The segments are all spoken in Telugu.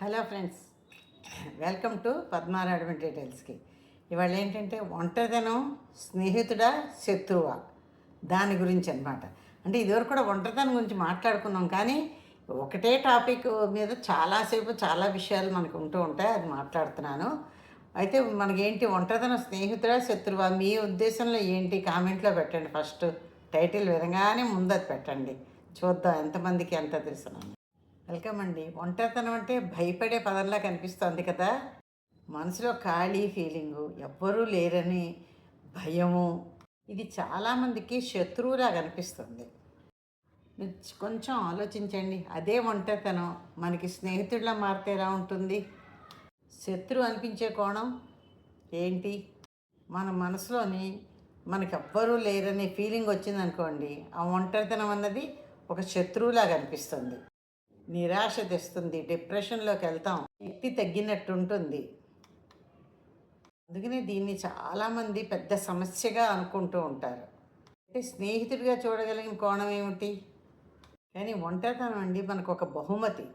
హలో ఫ్రెండ్స్ వెల్కమ్ టు పద్మారాడమి డీటెయిల్స్కి. ఇవాళ ఏంటంటే ఒంటరితనం స్నేహితుడా శత్రువా? దాని గురించి అనమాట అంటే ఇదివరకు కూడా ఒంటరితనం గురించి మాట్లాడుకున్నాం కానీ ఒకటే టాపిక్ మీద చాలాసేపు చాలా విషయాలు మనకు ఉంటూ ఉంటాయి అది మాట్లాడుతున్నాను. అయితే మనకేంటి ఒంటరితనం స్నేహితుడా శత్రువా? మీ ఉద్దేశంలో ఏంటి? కామెంట్లో పెట్టండి. ఫస్ట్ టైటిల్ విధంగానే ముందు అది పెట్టండి. చూద్దాం ఎంతమందికి ఎంత తెలుసున్నాను వెల్కమ్ అండి ఒంటరితనం అంటే భయపడే పదంలా కనిపిస్తోంది కదా. మనసులో ఖాళీ ఫీలింగు ఎవ్వరూ లేరని భయము. ఇది చాలామందికి శత్రువులా కనిపిస్తుంది. కొంచెం ఆలోచించండి. అదే ఒంటరితనం మనకి స్నేహితుడిలా మారితే ఎలా ఉంటుంది? శత్రువు అనిపించే కోణం ఏంటి? మన మనసులోని మనకి ఎవ్వరూ లేరనే ఫీలింగ్ వచ్చిందనుకోండి ఆ ఒంటరితనం అన్నది ఒక శత్రువులా కనిపిస్తుంది. నిరాశ తెస్తుంది డిప్రెషన్లోకి వెళ్తాం. శక్తి తగ్గినట్టు ఉంటుంది అందుకనే దీన్ని చాలామంది పెద్ద సమస్యగా అనుకుంటూ ఉంటారు. అంటే స్నేహితుడిగా చూడగలిగిన కోణం ఏమిటి? కానీ ఒంటరితనం అండి మనకు ఒక బహుమతి.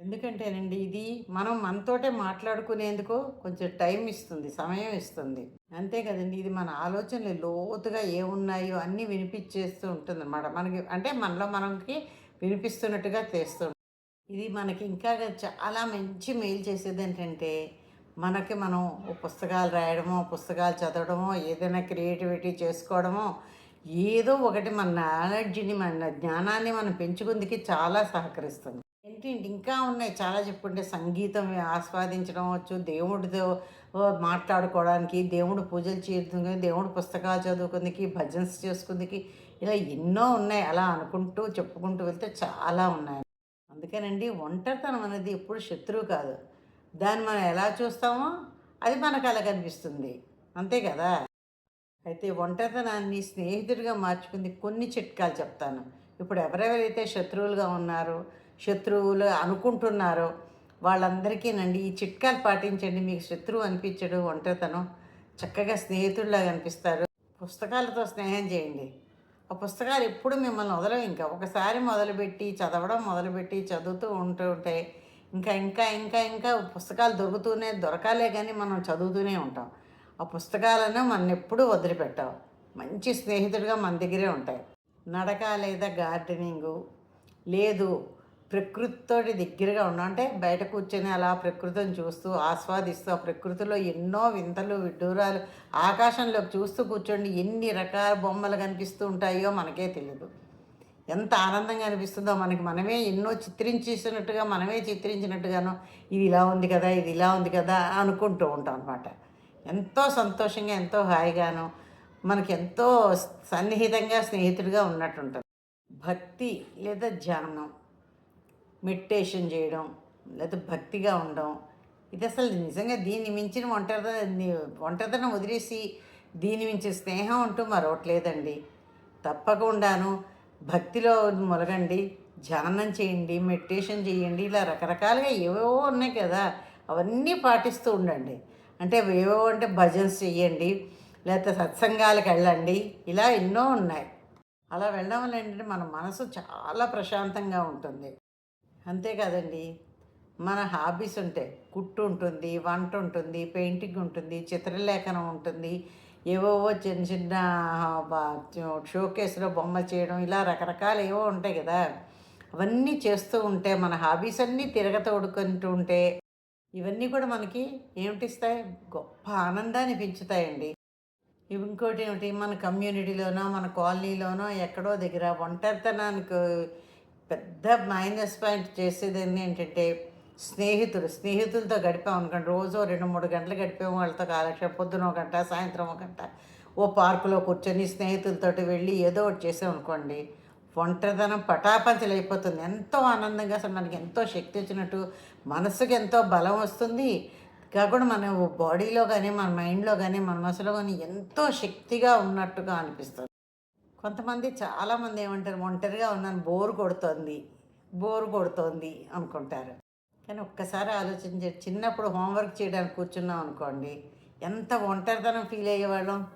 ఎందుకంటేనండి ఇది మనం మనతోటే మాట్లాడుకునేందుకు కొంచెం టైం ఇస్తుంది సమయం ఇస్తుంది. అంతే కదండి ఇది మన ఆలోచనలు లోతుగా ఏమున్నాయో అన్నీ వినిపించేస్తూ ఉంటుంది అన్నమాట మనకి అంటే మనలో మనకి వినిపిస్తున్నట్టుగా తెస్తుంది ఇది మనకి ఇంకా చాలా మంచి మెయిల్ చేసేది ఏంటంటే మనకి మనం ఓ పుస్తకాలు రాయడమో పుస్తకాలు చదవడమో ఏదైనా క్రియేటివిటీ చేసుకోవడమో ఏదో ఒకటి మన నాలెడ్జ్ని మన జ్ఞానాన్ని మనం పెంచుకుందికి చాలా సహకరిస్తుంది. ఏంటి ఇంకా ఉన్నాయి చాలా చెప్పుకుంటే సంగీతం ఆస్వాదించడం వచ్చు దేవుడితో మాట్లాడుకోవడానికి దేవుడు పూజలు చేయడానికి దేవుడు పుస్తకాలు చదువుకుందికి భజన్స్ చేసుకుందికి ఇలా ఎన్నో ఉన్నాయి. అలా అనుకుంటూ చెప్పుకుంటూ వెళ్తే చాలా ఉన్నాయి. అందుకేనండి ఒంటరితనం అనేది ఎప్పుడు శత్రువు కాదు. దాన్ని మనం ఎలా చూస్తామో అది మనకు అలా కనిపిస్తుంది. అంతే కదా? అయితే ఒంటరితనాన్ని స్నేహితుడిగా మార్చుకుంది కొన్ని చిట్కాలు చెప్తాను. ఇప్పుడు ఎవరెవరైతే శత్రువులుగా ఉన్నారో శత్రువులు అనుకుంటున్నారో వాళ్ళందరికీనండి ఈ చిట్కాలు పాటించండి మీకు శత్రువు అనిపించడు ఒంటరితనం చక్కగా స్నేహితుడిలాగా కనిపిస్తారు పుస్తకాలతో స్నేహం చేయండి. ఆ పుస్తకాలు ఎప్పుడు మిమ్మల్ని వదలవు. ఇంకా ఒకసారి మొదలుపెట్టి చదవడం మొదలుపెట్టి చదువుతూ ఉంటూ ఉంటే ఇంకా ఇంకా ఇంకా ఇంకా పుస్తకాలు దొరుకుతూనే దొరకాలే కానీ మనం చదువుతూనే ఉంటాం. ఆ పుస్తకాలను మనం ఎప్పుడూ వదిలిపెట్టాం. మంచి స్నేహితుడిగా మన దగ్గరే ఉంటాయి. నడక లేదా గార్డెనింగు లేదు ప్రకృతితోటి దగ్గరగా ఉన్నా అంటే బయట కూర్చొని అలా ప్రకృతిని చూస్తూ ఆస్వాదిస్తూ ఆ ప్రకృతిలో ఎన్నో వింతలు విడ్డూరాలు ఆకాశంలోకి చూస్తూ కూర్చోండి ఎన్ని రకాల బొమ్మలు కనిపిస్తూ ఉంటాయో మనకే తెలియదు ఎంత ఆనందంగా అనిపిస్తుందో మనకి. మనమే ఎన్నో చిత్రించేసినట్టుగా మనమే చిత్రించినట్టుగాను ఇది ఇలా ఉంది కదా ఇది ఇలా ఉంది కదా అనుకుంటూ ఉంటాం అనమాట ఎంతో సంతోషంగా ఎంతో హాయిగాను మనకి ఎంతో సన్నిహితంగా స్నేహితుడిగా ఉన్నట్టుంటుంది భక్తి లేదా ధ్యానం మెడిటేషన్ చేయడం లేకపోతే భక్తిగా ఉండడం ఇది అసలు నిజంగా దీన్ని మించిన ఒంటరి ఒంటరితనం వదిలేసి దీని మించిన స్నేహం అంటూ మరొకటి లేదండి తప్పకుండాను భక్తిలో మొలగండి ధ్యానం చేయండి మెడిటేషన్ చేయండి ఇలా రకరకాలుగా ఏవేవో ఉన్నాయి కదా అవన్నీ పాటిస్తూ ఉండండి. అంటే ఏవేవో అంటే భజన్స్ చేయండి లేకపోతే సత్సంగాలకు వెళ్ళండి ఇలా ఎన్నో ఉన్నాయి. అలా వెళ్ళడం వల్ల ఏంటంటే మన మనసు చాలా ప్రశాంతంగా ఉంటుంది. అంతేకాదండి మన హాబీస్ ఉంటాయి కుట్టు ఉంటుంది వంట ఉంటుంది పెయింటింగ్ ఉంటుంది చిత్రలేఖనం ఉంటుంది ఏవేవో చిన్న చిన్న షోకేస్లో బొమ్మలు చేయడం ఇలా రకరకాలు ఏవో ఉంటాయి కదా. అవన్నీ చేస్తూ ఉంటే మన హాబీస్ అన్నీ తిరగతోడుకుంటూ ఉంటే ఇవన్నీ కూడా మనకి ఏమిటిస్తాయి? గొప్ప ఆనందాన్ని పెంచుతాయండి. ఇంకోటి ఏమిటి? మన కమ్యూనిటీలోనో మన కాలనీలోనో ఎక్కడో దగ్గర ఒంటరితనానికి పెద్ద మైనస్ పాయింట్ చేసేది ఏంటంటే స్నేహితులు. స్నేహితులతో గడిపాం అనుకోండి రోజు రెండు మూడు గంటలు గడిపాము వాళ్ళతో కాలక్షేపం పొద్దున ఒక గంట సాయంత్రం ఒక గంట. ఓ పార్కులో కూర్చొని స్నేహితులతోటి వెళ్ళి ఏదో ఒకటి చేసాం అనుకోండి ఒంటరితనం పటాపంచలు అయిపోతుంది ఎంతో ఆనందంగా అసలు మనకి ఎంతో శక్తి వచ్చినట్టు మనసుకు ఎంతో బలం వస్తుంది. కాకుండా మన బాడీలో కానీ మన మైండ్లో కానీ మన మనసులో కానీ ఎంతో శక్తిగా ఉన్నట్టుగా అనిపిస్తుంది. కొంతమంది చాలామంది ఏమంటారు ఒంటరిగా ఉన్నాను బోరు కొడుతోంది బోరు కొడుతోంది అనుకుంటారు. కానీ ఒక్కసారి ఆలోచించే చిన్నప్పుడు హోంవర్క్ చేయడానికి కూర్చున్నాం అనుకోండి ఎంత ఒంటరితనం ఫీల్ అయ్యేవాళ్ళం.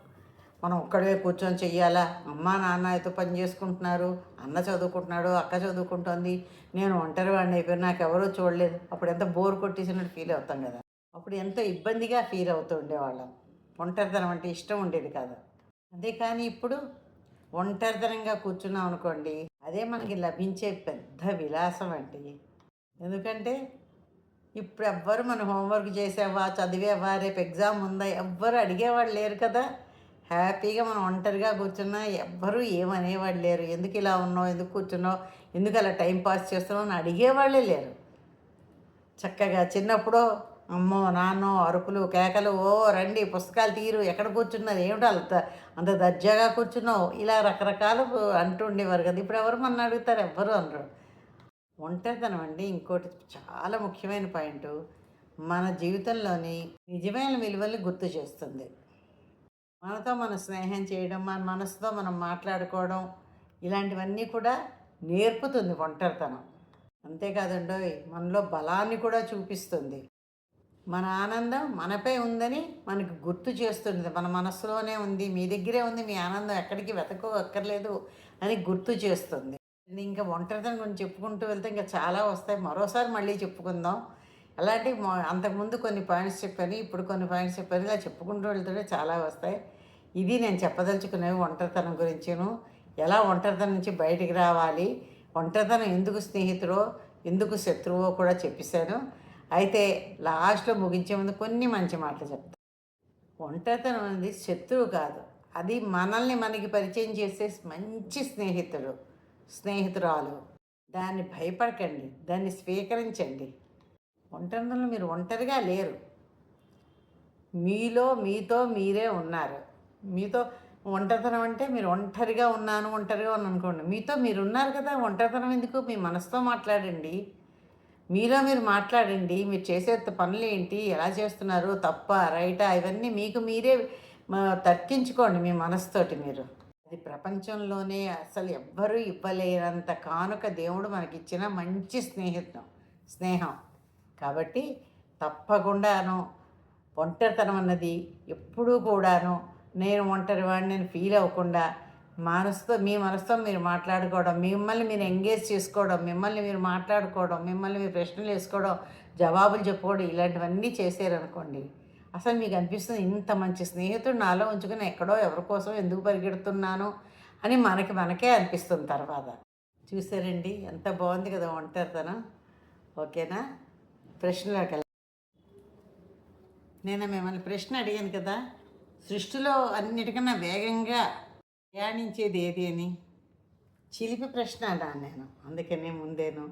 మనం ఒక్కడే కూర్చొని చెయ్యాలా? అమ్మ నాన్న అయితే పని చేసుకుంటున్నారు అన్న చదువుకుంటున్నాడు అక్క చదువుకుంటుంది నేను ఒంటరి వాడిని అయిపోయి నాకు ఎవరూ చూడలేదు. అప్పుడు ఎంత బోర్ కొట్టేసినట్టు ఫీల్ అవుతాం కదా. అప్పుడు ఎంతో ఇబ్బందిగా ఫీల్ అవుతూ ఉండేవాళ్ళం. ఒంటరితనం అంటే ఇష్టం ఉండేది కాదు. అదే కానీ ఇప్పుడు ఒంటరితనంగా కూర్చున్నాం అనుకోండి అదే మనకి లభించే పెద్ద విలాసం అండి. ఎందుకంటే ఇప్పుడు ఎవ్వరు మన హోంవర్క్ చేసావా చదివేవా రేపు ఎగ్జామ్ ఉందా ఎవ్వరు అడిగేవాళ్ళు లేరు కదా. హ్యాపీగా మనం ఒంటరిగా కూర్చున్నా ఎవ్వరూ ఏమనేవాళ్ళు లేరు. ఎందుకు ఇలా ఉన్నావు ఎందుకు కూర్చున్నావు ఎందుకు అలా టైం పాస్ చేస్తున్నావు అని అడిగేవాళ్ళే లేరు. చక్కగా చిన్నప్పుడు అమ్మో నాన్నో అరుపులు కేకలు ఓ రండి పుస్తకాలు తీరు ఎక్కడ కూర్చున్నారు ఏమిటో అంత అంత దర్జాగా కూర్చున్నావు. ఇలా రకరకాలు అంటూ ఉండేవారు కదా. ఇప్పుడు ఎవరు మన అడుగుతారు? ఎవ్వరు అనరు. ఒంటరితనం అండి ఇంకోటి చాలా ముఖ్యమైన పాయింట్. మన జీవితంలోని నిజమైన విలువల్ని గుర్తు చేస్తుంది. మనతో మన స్నేహం చేయడం మన మనసుతో మనం మాట్లాడుకోవడం ఇలాంటివన్నీ కూడా నేర్పుతుంది ఒంటరితనం. అంతేకాదండోయ్ మనలో బలాన్ని కూడా చూపిస్తుంది. మన ఆనందం మనపై ఉందని మనకు గుర్తు చేస్తుంది. మన మనసులోనే ఉంది మీ దగ్గరే ఉంది మీ ఆనందం ఎక్కడికి వెతకో అక్కర్లేదు అని గుర్తు చేస్తుంది. ఇంకా ఒంటరితనం గురించి చెప్పుకుంటూ వెళ్తే ఇంకా చాలా వస్తాయి. మరోసారి మళ్ళీ చెప్పుకుందాం. అలాంటి అంతకుముందు కొన్ని పాయింట్స్ చెప్పాను ఇప్పుడు కొన్ని పాయింట్స్ చెప్పాను ఇలా చెప్పుకుంటూ వెళ్తుంటే చాలా వస్తాయి. ఇది నేను చెప్పదలుచుకునేవి ఒంటరితనం గురించిను. ఎలా ఒంటరితనం నుంచి బయటికి రావాలి ఒంటరితనం ఎందుకు స్నేహితుడో ఎందుకు శత్రువో కూడా చెప్పేశాను. అయితే లాస్ట్లో ముగించే ముందు కొన్ని మంచి మాటలు చెప్తాను ఒంటరితనం అనేది శత్రువు కాదు. అది మనల్ని మనకి పరిచయం చేసే మంచి స్నేహితుడు స్నేహితురాలు. దాన్ని భయపడకండి. దాన్ని స్వీకరించండి. ఒంటరితనంలో మీరు ఒంటరిగా లేరు. మీలో మీతో మీరే ఉన్నారు. మీతో ఒంటరితనం అంటే మీరు ఒంటరిగా ఉన్నాను ఒంటరిగా ఉన్నాను అనుకోండి. మీతో మీరు ఉన్నారు కదా ఒంటరితనం ఎందుకు? మీ మనసుతో మాట్లాడండి. మీలో మీరు మాట్లాడండి మీరు చేసే పనులు ఏంటి ఎలా చేస్తున్నారు తప్ప రైటా ఇవన్నీ మీకు మీరే తర్కించుకోండి మీ మనసుతోటి మీరు. అది ప్రపంచంలోనే అసలు ఎవ్వరూ ఇవ్వలేనంత కానుక దేవుడు మనకిచ్చిన మంచి స్నేహితం స్నేహం. కాబట్టి తప్పకుండాను ఒంటరితనం అన్నది ఎప్పుడూ కూడాను నేను ఒంటరి వాడిని నేను ఫీల్ అవ్వకుండా మనసుతో మీ మనసుతో మీరు మాట్లాడుకోవడం మిమ్మల్ని మీరు ఎంగేజ్ చేసుకోవడం మిమ్మల్ని మీరు మాట్లాడుకోవడం మిమ్మల్ని మీరు ప్రశ్నలు వేసుకోవడం జవాబులు చెప్పుకోవడం ఇలాంటివన్నీ చేశారనుకోండి అసలు మీకు అనిపిస్తుంది ఇంత మంచి స్నేహితుడు నాలో ఉంచుకుని ఎక్కడో ఎవరి కోసం ఎందుకు పరిగెడుతున్నాను అని మనకి మనకే అనిపిస్తుంది తర్వాత. చూసారండి? ఎంత బాగుంది కదా ఒంటరితనం. ఓకేనా? ప్రశ్నలోకి వెళ్దాం. నేను మిమ్మల్ని ప్రశ్న అడిగాను కదా? సృష్టిలో అన్నిటికన్నా వేగంగా ప్రయాణించేది ఏది అని? చిలిపి ప్రశ్న దాన్ని నేను. అందుకనే ముందేను.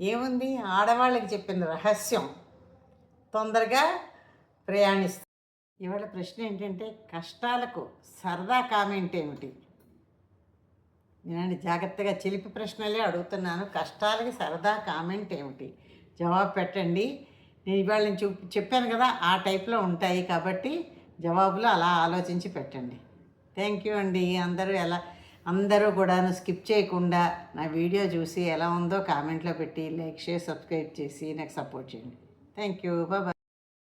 ఏముంది? ఆడవాళ్ళకి చెప్పిన రహస్యం. తొందరగా ప్రయాణిస్తుంది ఇవాళ ప్రశ్న ఏంటంటే కష్టాలకు సరదా కామెంట్ ఏమిటి? నేనండి జాగ్రత్తగా చిలిపి ప్రశ్నలే అడుగుతున్నాను. కష్టాలకి సరదా కామెంట్ ఏమిటి? జవాబు పెట్టండి. నేను ఇవాళ నేను చెప్పాను కదా ఆ టైప్లో ఉంటాయి కాబట్టి జవాబులు అలా ఆలోచించి పెట్టండి. థ్యాంక్ యూ అండి. అందరూ ఎలా అందరూ కూడాను స్కిప్ చేయకుండా నా వీడియో చూసి ఎలా ఉందో కామెంట్లో పెట్టి లైక్ షేర్ సబ్స్క్రైబ్ చేసి నాకు సపోర్ట్ చేయండి. Thank you. బాయ్